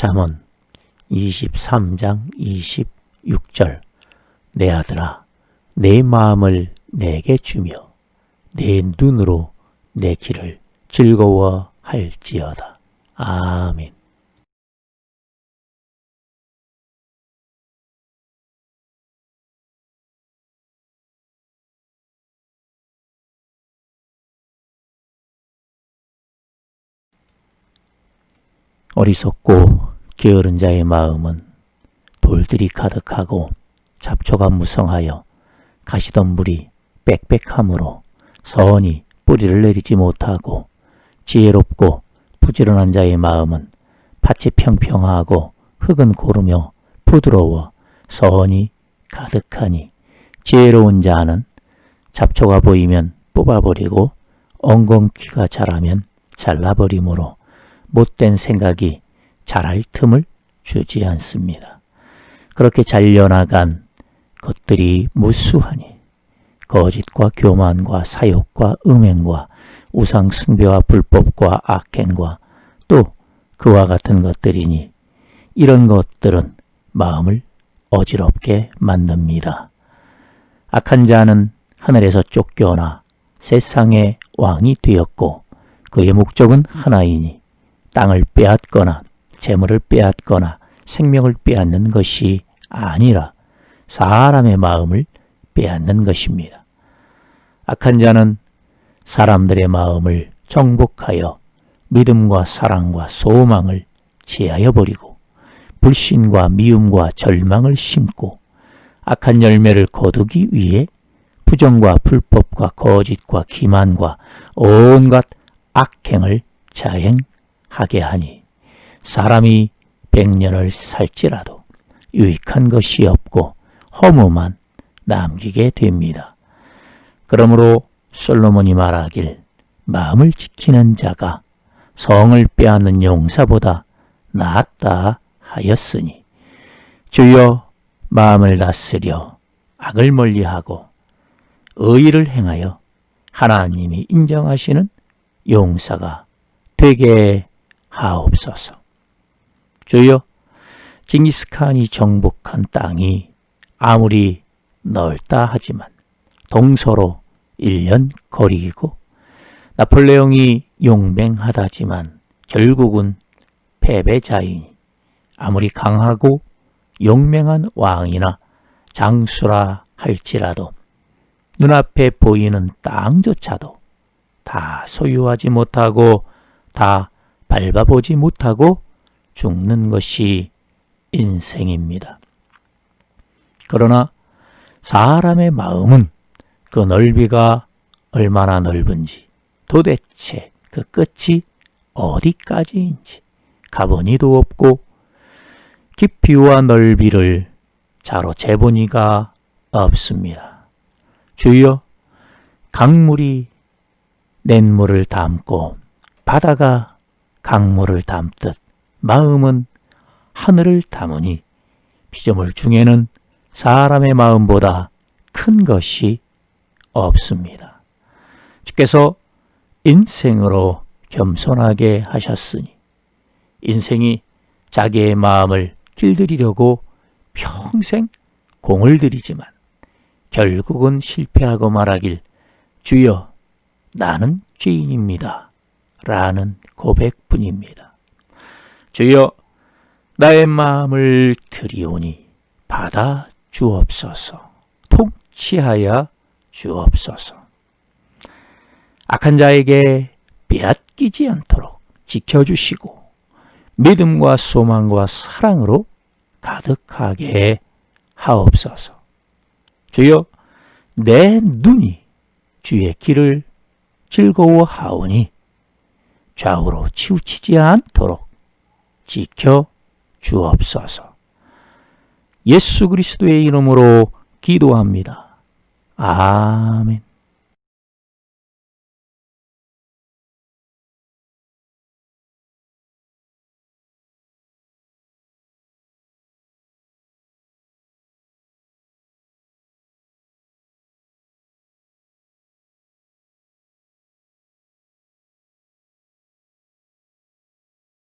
잠언 23장 26절 내 아들아 내 마음을 내게 주며 내 눈으로 내 길을 즐거워할지어다. 아멘. 어리석고 게으른 자의 마음은 돌들이 가득하고 잡초가 무성하여 가시덤불이 빽빽하므로 선이 뿌리를 내리지 못하고 지혜롭고 부지런한 자의 마음은 밭이 평평하고 흙은 고르며 부드러워 선이 가득하니 지혜로운 자는 잡초가 보이면 뽑아버리고 엉겅퀴가 자라면 잘라버리므로 못된 생각이 자랄 틈을 주지 않습니다. 그렇게 잘려나간 것들이 무수하니 거짓과 교만과 사욕과 음행과 우상 숭배와 불법과 악행과 또 그와 같은 것들이니 이런 것들은 마음을 어지럽게 만듭니다. 악한 자는 하늘에서 쫓겨나 세상의 왕이 되었고 그의 목적은 하나이니 땅을 빼앗거나 재물을 빼앗거나 생명을 빼앗는 것이 아니라 사람의 마음을 빼앗는 것입니다. 악한 자는 사람들의 마음을 정복하여 믿음과 사랑과 소망을 제하여 버리고 불신과 미움과 절망을 심고 악한 열매를 거두기 위해 부정과 불법과 거짓과 기만과 온갖 악행을 자행하게 하니 사람이 백년을 살지라도 유익한 것이 없고 허무만 남기게 됩니다. 그러므로 솔로몬이 말하길 마음을 지키는 자가 성을 빼앗는 용사보다 낫다 하였으니 주여 마음을 다스려 악을 멀리하고 의를 행하여 하나님이 인정하시는 용사가 되게 하옵소서. 주여 징기스칸이 정복한 땅이 아무리 넓다 하지만 동서로 1년 거리이고 나폴레옹이 용맹하다지만 결국은 패배자이니 아무리 강하고 용맹한 왕이나 장수라 할지라도 눈앞에 보이는 땅조차도 다 소유하지 못하고 다 밟아보지 못하고 죽는 것이 인생입니다. 그러나 사람의 마음은 그 넓이가 얼마나 넓은지 도대체 그 끝이 어디까지인지 가보니도 없고 깊이와 넓이를 자로 재보니가 없습니다. 주여 강물이 냇물을 담고 바다가 강물을 담듯 마음은 하늘을 담으니 피조물 중에는 사람의 마음보다 큰 것이 없습니다. 주께서 인생으로 겸손하게 하셨으니 인생이 자기의 마음을 길들이려고 평생 공을 들이지만 결국은 실패하고 말하길 주여 나는 죄인입니다. 라는 고백뿐입니다. 주여 나의 마음을 들이오니 받아 주옵소서. 통치하여 주옵소서. 악한 자에게 빼앗기지 않도록 지켜주시고 믿음과 소망과 사랑으로 가득하게 하옵소서. 주여 내 눈이 주의 길을 즐거워하오니 좌우로 치우치지 않도록 지켜 주옵소서. 예수 그리스도의 이름으로 기도합니다. 아멘.